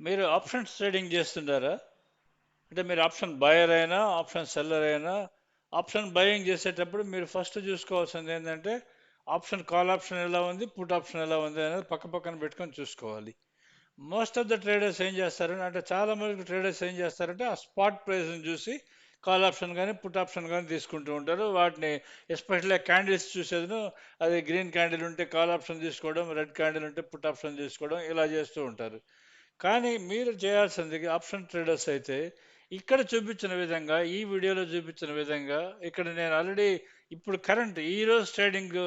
మీరు options trading చేస్తుంటారా? అంటే మీరు ఆప్షన్ బయర్ అయినా ఆప్షన్ సెల్లర్ అయినా ఆప్షన్ బయింగ్ చేసేటప్పుడు మీరు ఫస్ట్ చూసుకోవాల్సింది ఏంటంటే ఆప్షన్ కాల్ ఆప్షన్ ఎలా ఉంది పుట్ ఆప్షన్ ఎలా ఉంది అనేది పక్క పక్కన పెట్టుకొని చూసుకోవాలి. మోస్ట్ ఆఫ్ ద ట్రేడర్స్ ఏం చేస్తారంటే అంటే చాలా మంది ట్రేడర్స్ ఏం చేస్తారంటే ఆ స్పాట్ ప్రైస్ని చూసి కాల్ ఆప్షన్ కానీ పుట్ ఆప్షన్ కానీ తీసుకుంటూ ఉంటారు. వాటిని ఎస్పెషల్గా క్యాండిల్స్ చూసేదను అది గ్రీన్ క్యాండిల్ ఉంటే కాల్ ఆప్షన్ తీసుకోవడం రెడ్ క్యాండిల్ ఉంటే పుట్ ఆప్షన్ తీసుకోవడం ఇలా చేస్తూ ఉంటారు. కానీ మీరు చేయాల్సింది ఆప్షన్ ట్రేడర్స్ అయితే ఇక్కడ చూపించిన విధంగా ఈ వీడియోలో చూపించిన విధంగా ఇక్కడ నేను ఆల్రెడీ ఇప్పుడు కరెంట్ ఈ రోజు trading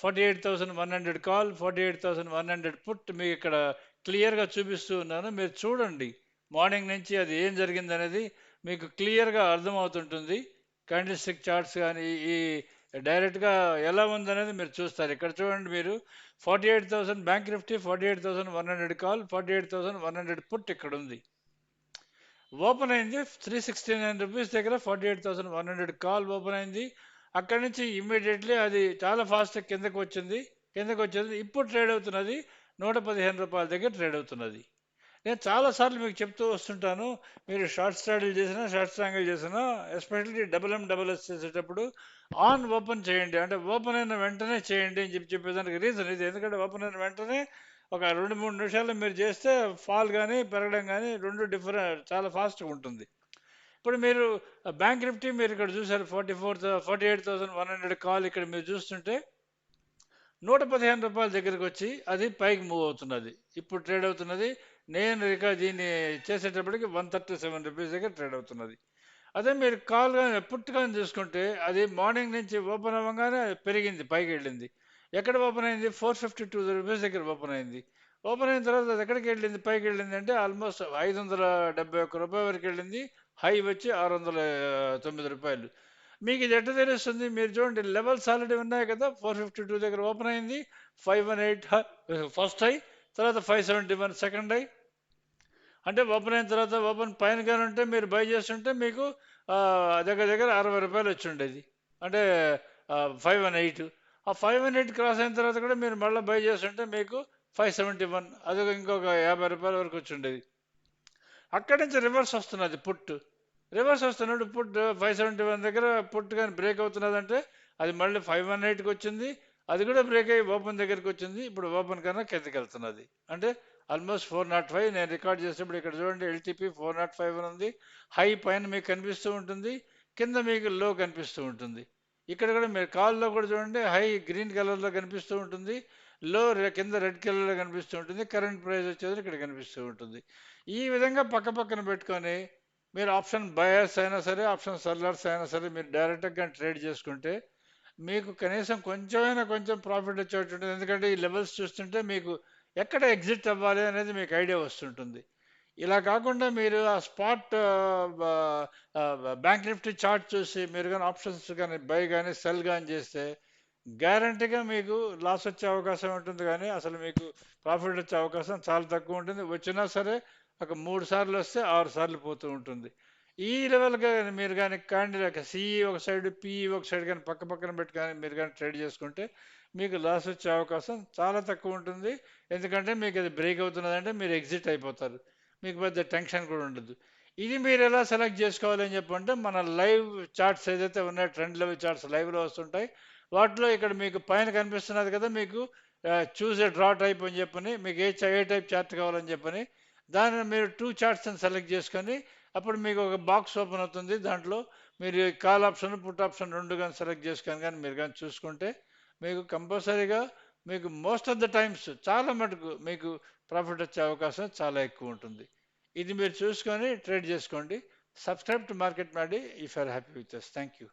forty eight thousand one hundred call forty eight thousand one hundred put మీకు ఇక్కడ క్లియర్గా చూపిస్తూ ఉన్నాను. మీరు చూడండి. మార్నింగ్ నుంచి అది ఏం జరిగింది అనేది మీకు క్లియర్గా అర్థమవుతుంటుంది. క్యాండిల్ స్టిక్ చార్ట్స్ కానీ ఈ డైరెక్ట్గా ఎలా ఉందనేది మీరు చూస్తారు. ఇక్కడ చూడండి మీరు forty eight thousand bank Nifty forty eight thousand one hundred call forty eight thousand one hundred put ఇక్కడ ఉంది. ఓపెన్ అయింది త్రీ సిక్స్టీ నైన్ రూపీస్ దగ్గర forty eight thousand one hundred call open అయింది. అక్కడి నుంచి ఇమ్మీడియట్లీ అది చాలా ఫాస్ట్ కిందకు వచ్చింది. కిందకు వచ్చింది. ఇప్పుడు ట్రేడ్ అవుతున్నది నూట పదిహేను రూపాయల దగ్గర ట్రేడ్ అవుతున్నది. నేను చాలాసార్లు మీకు చెప్తూ వస్తుంటాను మీరు షార్ట్ స్టాడిల్ చేసినా షార్ట్ స్ట్రాంగిల్ చేసినా especially double M double S చేసేటప్పుడు ఆన్ ఓపెన్ చేయండి. అంటే ఓపెన్ అయిన వెంటనే చేయండి అని చెప్పి చెప్పేదానికి రీజన్ ఇది. ఎందుకంటే ఓపెన్ అయిన వెంటనే ఒక రెండు మూడు నిమిషాలు మీరు చేస్తే ఫాల్ కానీ పెరగడం కానీ రెండు డిఫరెంట్ చాలా ఫాస్ట్గా ఉంటుంది. ఇప్పుడు మీరు బ్యాంక్ నిఫ్టీ మీరు ఇక్కడ చూసారు forty four forty eight thousand one hundred call ఇక్కడ మీరు చూస్తుంటే నూట పదిహేను రూపాయల దగ్గరకు వచ్చి అది పైకి మూవ్ అవుతున్నది. ఇప్పుడు ట్రేడ్ అవుతున్నది నేను రికార్డ్ దీన్ని చేసేటప్పటికి వన్ థర్టీ సెవెన్ రూపీస్ దగ్గర ట్రేడ్ అవుతున్నది. అదే మీరు కాల్ కానీ పుట్ కానీ చూసుకుంటే అది మార్నింగ్ నుంచి ఓపెన్ అవ్వగానే పెరిగింది పైకి వెళ్ళింది. ఎక్కడ ఓపెన్ అయింది? ఫోర్ ఫిఫ్టీ టూ రూపీస్ దగ్గర ఓపెన్ అయింది. ఓపెన్ అయిన తర్వాత అది ఎక్కడికి వెళ్ళింది? పైకి వెళ్ళింది అంటే ఆల్మోస్ట్ ఐదు వందల డెబ్బై ఒక్క రూపాయల వరకు వెళ్ళింది. హై వచ్చి ఆరు వందల తొమ్మిది రూపాయలు. మీకు ఇది ఎట్ట తెలుస్తుంది? మీరు చూడండి లెవెల్స్ ఆల్రెడీ ఉన్నాయి కదా. ఫోర్ ఫిఫ్టీ టూ దగ్గర ఓపెన్ అయింది. Five one eight first high తర్వాత five seventy one second high అంటే ఓపెన్ అయిన తర్వాత ఓపెన్ పైన కానీ ఉంటే మీరు బై చేస్తుంటే మీకు దగ్గర దగ్గర అరవై రూపాయలు వచ్చి ఉండేది. అంటే ఫైవ్ వన్ ఎయిట్ ఆ ఫైవ్ వన్ ఎయిట్ క్రాస్ అయిన తర్వాత కూడా మీరు మళ్ళీ బై చేస్తుంటే మీకు ఫైవ్ సెవెంటీ వన్ అది ఇంకొక యాభై రూపాయల వరకు వచ్చి ఉండేది. అక్కడి నుంచి రివర్స్ వస్తున్నది పుట్. రివర్స్ వస్తున్నప్పుడు పుట్ ఫైవ్ సెవెంటీ వన్ దగ్గర పుట్ కానీ బ్రేక్ అవుతున్నదంటే అది మళ్ళీ ఫైవ్ వన్ ఎయిట్కి వచ్చింది. అది కూడా బ్రేక్ అయ్యి ఓపెన్ దగ్గరికి వచ్చింది. ఇప్పుడు ఓపెన్ కన్నా కిందకి వెళ్తున్నది. అంటే ఆల్మోస్ట్ ఫోర్ నాట్ ఫైవ్ నేను రికార్డ్ చేసినప్పుడు ఇక్కడ చూడండి ఎల్టీపీ ఫోర్ నాట్ ఫైవ్ అని ఉంది. హై పైన మీకు కనిపిస్తూ ఉంటుంది. కింద మీకు లో కనిపిస్తూ ఉంటుంది. ఇక్కడ కూడా మీరు కాల్లో కూడా చూడండి హై గ్రీన్ కలర్లో కనిపిస్తూ ఉంటుంది. లో కింద రెడ్ కలర్లో కనిపిస్తూ ఉంటుంది. కరెంట్ ప్రైస్ వచ్చేది ఇక్కడ కనిపిస్తూ ఉంటుంది. ఈ విధంగా పక్క పక్కన పెట్టుకొని మీరు ఆప్షన్ బయర్స్ అయినా సరే ఆప్షన్ సెల్లర్స్ అయినా సరే మీరు డైరెక్ట్గా ట్రేడ్ చేసుకుంటే మీకు కనీసం కొంచెమైనా కొంచెం ప్రాఫిట్ వచ్చేటట్టు ఎందుకంటే ఈ లెవెల్స్ చూస్తుంటే మీకు ఎక్కడ ఎగ్జిట్ అవ్వాలి అనేది మీకు ఐడియా వస్తుంటుంది. ఇలా కాకుండా మీరు ఆ స్పాట్ బ్యాంక్ నిఫ్టీ చార్ట్ చూసి మీరు కానీ ఆప్షన్స్ కానీ బై కానీ సెల్ కానీ చేస్తే గ్యారంటీగా మీకు లాస్ వచ్చే అవకాశం ఉంటుంది కానీ అసలు మీకు ప్రాఫిట్ వచ్చే అవకాశం చాలా తక్కువ ఉంటుంది. వచ్చినా సరే ఒక మూడు సార్లు వస్తే ఆరు సార్లు పోతూ ఉంటుంది. ఈ లెవెల్గా మీరు కానీ క్యాండిల్ సిఈ ఒక సైడ్ పిఈ ఒక సైడ్ కానీ పక్క పక్కన పెట్టి కానీ మీరు కానీ ట్రేడ్ చేసుకుంటే మీకు లాస్ వచ్చే అవకాశం చాలా తక్కువ ఉంటుంది. ఎందుకంటే మీకు అది బ్రేక్ అవుతున్నదంటే మీరు ఎగ్జిట్ అయిపోతారు. మీకు పెద్ద టెన్షన్ కూడా ఉండదు. ఇది మీరు ఎలా సెలెక్ట్ చేసుకోవాలని చెప్పంటే మన లైవ్ చార్ట్స్ ఏదైతే ఉన్నాయో ట్రెండ్ లెవెల్ చార్ట్స్ లైవ్లో వస్తుంటాయి. వాటిలో ఇక్కడ మీకు పైన కనిపిస్తున్నది కదా మీకు చూసే డ్రా టైప్ అని చెప్పని మీకు ఏ ఏ టైప్ చార్ట్ కావాలని చెప్పని దానిని మీరు టూ చార్ట్స్ని సెలెక్ట్ చేసుకొని అప్పుడు మీకు ఒక బాక్స్ ఓపెన్ అవుతుంది. దాంట్లో మీరు కాల్ ఆప్షన్ పుట్ ఆప్షన్ రెండు కానీ సెలెక్ట్ చేసుకొని కానీ మీరు కానీ చూసుకుంటే మీకు కంపల్సరీగా మీకు మోస్ట్ ఆఫ్ ద టైమ్స్ చాలా మటుకు మీకు ప్రాఫిట్ వచ్చే అవకాశం చాలా ఎక్కువ ఉంటుంది. ఇది మీరు చూసుకొని ట్రేడ్ చేసుకోండి. Subscribe to Market Maddy if are happy with us thank you